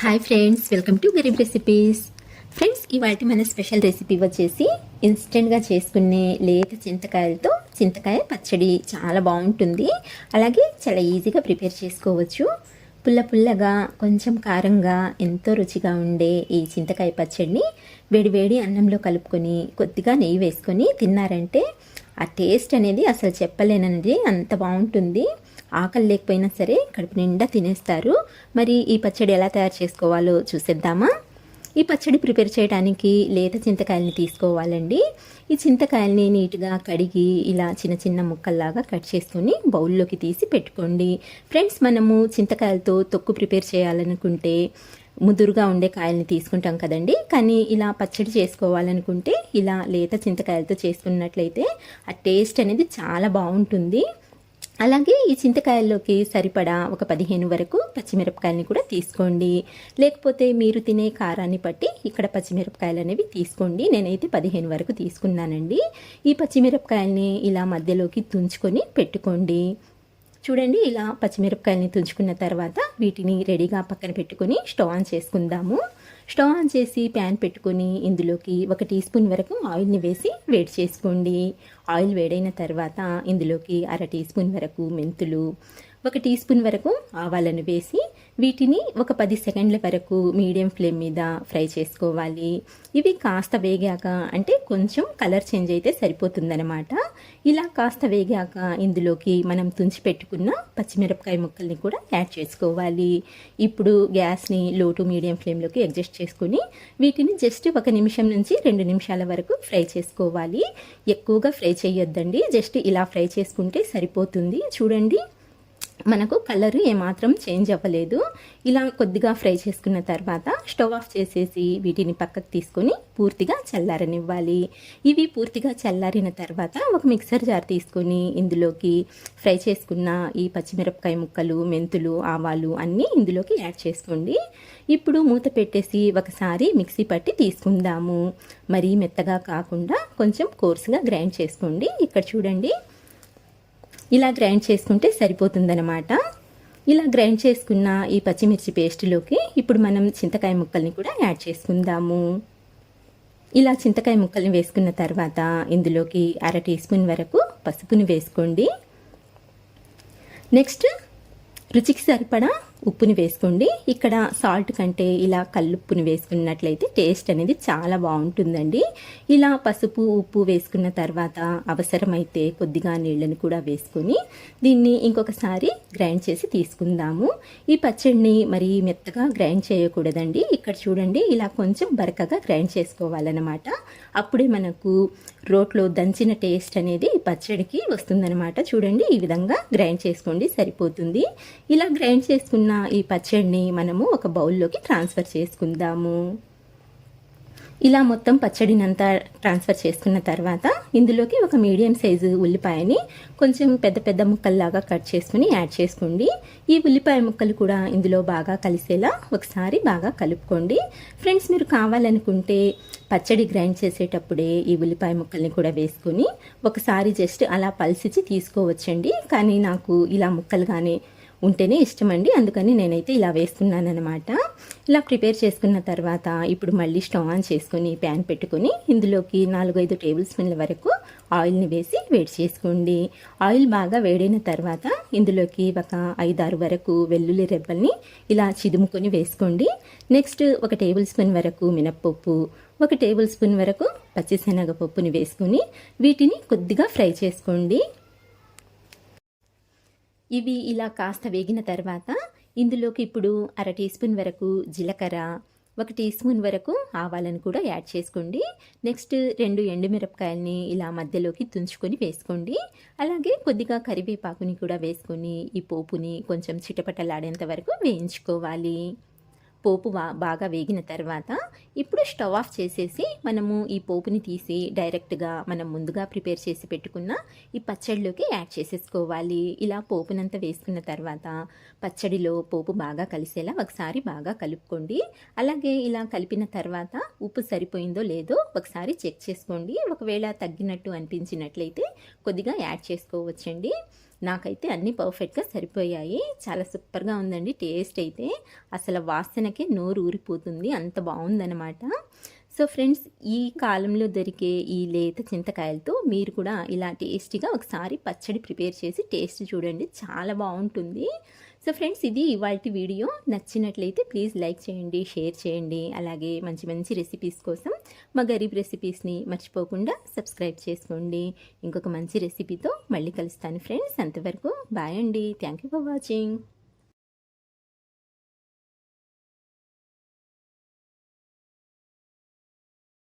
Hi friends welcome to Gareeb recipes friends ఇవాటి మన special recipe వచ్చేసి ఇన్స్టెంట్గా చేసుకునే లేత చింతకాయలతో చింతకాయ పచ్చడి చాలా బాగుంటుంది. అలాగే చాలా ఈజీగా ప్రిపేర్ చేసుకోవచ్చు. పుల్ల పుల్లగా కొంచెం కారంగా ఎంతో రుచిగా ఉండే ఈ చింతకాయ పచ్చడిని వేడి వేడి అన్నంలో కలుపుకొని కొద్దిగా నెయ్యి వేసుకొని తిన్నారంటే ఆ టేస్ట్ అనేది అసలు చెప్పలేనండి అంత బాగుంటుంది. ఆకలి లేకపోయినా సరే కడుపు నిండా తినేస్తారు. మరి ఈ పచ్చడి ఎలా తయారు చేసుకోవాలో చూసేద్దామా? ఈ పచ్చడి ప్రిపేర్ చేయడానికి లేత చింతకాయలని తీసుకోవాలండి. ఈ చింతకాయల్ని నీట్గా కడిగి ఇలా చిన్న చిన్న ముక్కల్లాగా కట్ చేసుకొని బౌల్లోకి తీసి పెట్టుకోండి. ఫ్రెండ్స్ మనము చింతకాయలతో తొక్కు ప్రిపేర్ చేయాలనుకుంటే ముదురుగా ఉండే కాయల్ని తీసుకుంటాం కదండి. కానీ ఇలా పచ్చడి చేసుకోవాలనుకుంటే ఇలా లేత చింతకాయలతో చేసుకున్నట్లయితే ఆ టేస్ట్ అనేది చాలా బాగుంటుంది. అలాగే ఈ చింతకాయల్లోకి సరిపడా ఒక పదిహేను వరకు పచ్చిమిరపకాయలని కూడా తీసుకోండి. లేకపోతే మీరు తినే కారాన్ని బట్టి ఇక్కడ పచ్చిమిరపకాయలు అనేవి తీసుకోండి. నేనైతే పదిహేను వరకు తీసుకున్నానండి. ఈ పచ్చిమిరపకాయల్ని ఇలా మధ్యలోకి తుంచుకొని పెట్టుకోండి. చూడండి ఇలా పచ్చిమిరపకాయలని తుంచుకున్న తర్వాత వీటిని రెడీగా పక్కన పెట్టుకొని స్టవ్ ఆన్ చేసుకుందాము. స్టవ్ ఆన్ చేసి ప్యాన్ పెట్టుకొని ఇందులోకి ఒక టీ స్పూన్ వరకు ఆయిల్ని వేసి వేడి చేసుకోండి. ఆయిల్ వేడైన తర్వాత ఇందులోకి అర టీ స్పూన్ వరకు మెంతులు ఒక టీ స్పూన్ వరకు ఆవాలను వేసి వీటిని ఒక పది సెకండ్ల వరకు మీడియం ఫ్లేమ్ మీద ఫ్రై చేసుకోవాలి. ఇవి కాస్త వేగాక అంటే కొంచెం కలర్ చేంజ్ అయితే సరిపోతుందనమాట ఇలా కాస్త వేగాక ఇందులోకి మనం తుంచి పెట్టుకున్న పచ్చిమిరపకాయ ముక్కల్ని కూడా యాడ్ చేసుకోవాలి. ఇప్పుడు గ్యాస్ని లో టు మీడియం ఫ్లేమ్లోకి అడ్జస్ట్ చేసుకుని వీటిని జస్ట్ ఒక నిమిషం నుంచి రెండు నిమిషాల వరకు ఫ్రై చేసుకోవాలి. ఎక్కువగా ఫ్రై చేయొద్దండి. జస్ట్ ఇలా ఫ్రై చేసుకుంటే సరిపోతుంది. చూడండి మనకు కలర్ ఏమాత్రం చేంజ్ అవ్వలేదు. ఇలా కొద్దిగా ఫ్రై చేసుకున్న తర్వాత స్టవ్ ఆఫ్ చేసేసి వీటిని పక్కకు తీసుకొని పూర్తిగా చల్లారనివ్వాలి. ఇవి పూర్తిగా చల్లారిన తర్వాత ఒక మిక్సర్ జార్ తీసుకొని ఇందులోకి ఫ్రై చేసుకున్న ఈ పచ్చిమిరపకాయ ముక్కలు మెంతులు ఆవాలు అన్నీ ఇందులోకి యాడ్ చేసుకోండి. ఇప్పుడు మూత పెట్టేసి ఒకసారి మిక్సీ పట్టి తీసుకుందాము. మరీ మెత్తగా కాకుండా కొంచెం కోర్సుగా గ్రైండ్ చేసుకోండి. ఇక్కడ చూడండి ఇలా గ్రైండ్ చేసుకుంటే సరిపోతుందనమాట ఇలా గ్రైండ్ చేసుకున్న ఈ పచ్చిమిర్చి పేస్ట్లోకి ఇప్పుడు మనం చింతకాయ ముక్కల్ని కూడా యాడ్ చేసుకుందాము. ఇలా చింతకాయ ముక్కల్ని వేసుకున్న తర్వాత ఇందులోకి అర టీ స్పూన్ వరకు పసుపుని వేసుకోండి. నెక్స్ట్ రుచికి సరిపడా ఉప్పుని వేసుకోండి. ఇక్కడ సాల్ట్ కంటే ఇలా కల్లుప్పుని వేసుకున్నట్లయితే టేస్ట్ అనేది చాలా బాగుంటుందండి. ఇలా పసుపు ఉప్పు వేసుకున్న తర్వాత అవసరమైతే కొద్దిగా నీళ్ళని కూడా వేసుకొని దీన్ని ఇంకొకసారి గ్రైండ్ చేసి తీసుకుందాము. ఈ పచ్చడిని మరి మెత్తగా గ్రైండ్ చేయకూడదండి. ఇక్కడ చూడండి ఇలా కొంచెం బరకగా గ్రైండ్ చేసుకోవాలన్నమాట. అప్పుడే మనకు రోట్లో దంచిన టేస్ట్ అనేది ఈ పచ్చడికి వస్తుందన్నమాట. చూడండి ఈ విధంగా గ్రైండ్ చేసుకోండి సరిపోతుంది. ఇలా గ్రైండ్ చేసుకున్న ఈ పచ్చడిని మనము ఒక బౌల్లోకి ట్రాన్స్ఫర్ చేసుకుందాము. ఇలా మొత్తం పచ్చడినంతా ట్రాన్స్ఫర్ చేసుకున్న తర్వాత ఇందులోకి ఒక మీడియం సైజు ఉల్లిపాయని కొంచెం పెద్ద పెద్ద ముక్కల్లాగా కట్ చేసుకుని యాడ్ చేసుకోండి. ఈ ఉల్లిపాయ ముక్కలు కూడా ఇందులో బాగా కలిసేలా ఒకసారి బాగా కలుపుకోండి. ఫ్రెండ్స్ మీరు కావాలనుకుంటే పచ్చడి గ్రైండ్ చేసేటప్పుడే ఈ ఉల్లిపాయ ముక్కల్ని కూడా వేసుకొని ఒకసారి జస్ట్ అలా పల్సిచి తీసుకోవచ్చండి. కానీ నాకు ఇలా ముక్కలుగానే ఉంటేనే ఇష్టం అండి అందుకని నేనైతే ఇలా వేసుకున్నాను అనమాట ఇలా ప్రిపేర్ చేసుకున్న తర్వాత ఇప్పుడు మళ్ళీ స్టవ్ ఆన్ చేసుకుని ప్యాన్ పెట్టుకొని ఇందులోకి నాలుగైదు టేబుల్ స్పూన్ల వరకు ఆయిల్ని వేసి వేడి చేసుకోండి. ఆయిల్ బాగా వేడైన తర్వాత ఇందులోకి ఒక ఐదారు వరకు వెల్లుల్లి రెబ్బల్ని ఇలా చిదుముకొని వేసుకోండి. నెక్స్ట్ ఒక టేబుల్ స్పూన్ వరకు మినప్పప్పు ఒక టేబుల్ స్పూన్ వరకు పచ్చిశనగపప్పుని వేసుకొని వీటిని కొద్దిగా ఫ్రై చేసుకోండి. ఇవి ఇలా కాస్త వేగిన తర్వాత ఇందులోకి ఇప్పుడు అర టీ స్పూన్ వరకు జీలకర్ర ఒక టీ స్పూన్ వరకు ఆవాలను కూడా యాడ్ చేసుకోండి. నెక్స్ట్ రెండు ఎండుమిరపకాయలని ఇలా మధ్యలోకి తుంచుకొని వేసుకోండి. అలాగే కొద్దిగా కరివేపాకుని కూడా వేసుకొని ఈ పోపుని కొంచెం చిటపటలాడేంత వరకు వేయించుకోవాలి. పోపు బాగా వేగిన తర్వాత ఇప్పుడు స్టవ్ ఆఫ్ చేసేసి మనము ఈ పోపుని తీసి డైరెక్ట్గా మనం ముందుగా ప్రిపేర్ చేసి పెట్టుకున్న ఈ పచ్చడిలోకి యాడ్ చేసేసుకోవాలి. ఇలా పోపునంతా వేసుకున్న తర్వాత పచ్చడిలో పోపు బాగా కలిసేలా ఒకసారి బాగా కలుపుకోండి. అలాగే ఇలా కలిపిన తర్వాత ఉప్పు సరిపోయిందో లేదో ఒకసారి చెక్ చేసుకోండి. ఒకవేళ తగ్గినట్టు అనిపించినట్లయితే కొద్దిగా యాడ్ చేసుకోవచ్చండి. నాకైతే అన్నీ పర్ఫెక్ట్గా సరిపోయాయి. చాలా సూపర్గా ఉందండి టేస్ట్ అయితే. అసలు వాసనకే నోరు ఊరిపోతుంది. అంత బాగుందనమాట సో ఫ్రెండ్స్ ఈ కాలంలో దొరికే ఈ లేత చింతకాయలతో మీరు కూడా ఇలా టేస్టీగా ఒకసారి పచ్చడి ప్రిపేర్ చేసి టేస్ట్ చూడండి. చాలా బాగుంటుంది. సో ఫ్రెండ్స్ ఇది ఇవాళ వీడియో. నచ్చినట్లయితే ప్లీజ్ లైక్ చేయండి షేర్ చేయండి. అలాగే మంచి మంచి రెసిపీస్ కోసం మా గరీబ్ రెసిపీస్ని మర్చిపోకుండా సబ్స్క్రైబ్ చేసుకోండి. ఇంకొక మంచి రెసిపీతో మళ్ళీ కలుస్తాను ఫ్రెండ్స్ అంతవరకు బాయ్ అండి. Thank you for watching